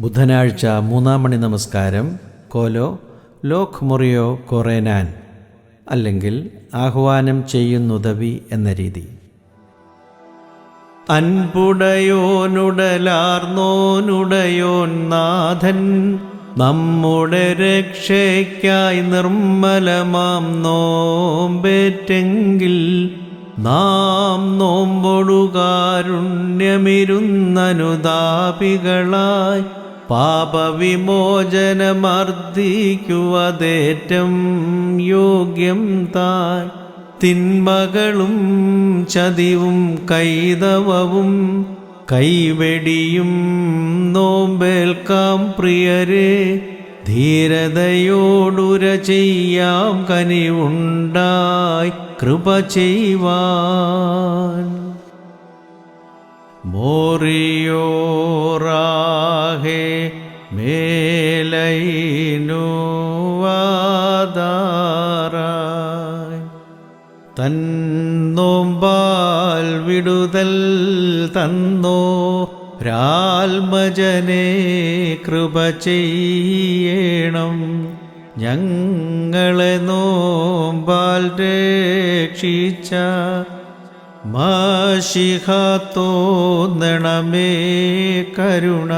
ബുധനാഴ്ച മൂന്നാം മണി നമസ്കാരം. കോലോ ലോക് മുറിയോ കൊറേനാൻ. അല്ലെങ്കിൽ ആഹ്വാനം ചെയ്യുന്നുദവി എന്ന രീതി. അൻപുടയോനുടലാർന്നോനുടയോൻ നാഥൻ നമ്മുടെ രക്ഷയ്ക്കായി നിർമ്മലമാം നോമ്പേറ്റെങ്കിൽ നാം നോമ്പൊടുകാരുണ്യമിരുന്നനുതാപികളായി പാപവിമോചനമർദ്ദിക്കുവതേറ്റം യോഗ്യം താൻ. തിന്മകളും ചതിവും കൈതവവും കൈവെടിയും നോമ്പേൽക്കാം പ്രിയരെ. ധീരതയോടുര ചെയ്യാം കനിവുണ്ടായി കൃപ ചെയ്യുവാൻ. മോറിയോറാഹേ മേലൈനുവാദാറായി. തന്നോമ്പാൽ വിടുതൽ തന്നോ രാൽമജനെ കൃപ ചെയ്യണം. ഞങ്ങളെ നോമ്പാൽ രക്ഷിച്ച മാഷിഹ തോന്നണമേ കരുണ.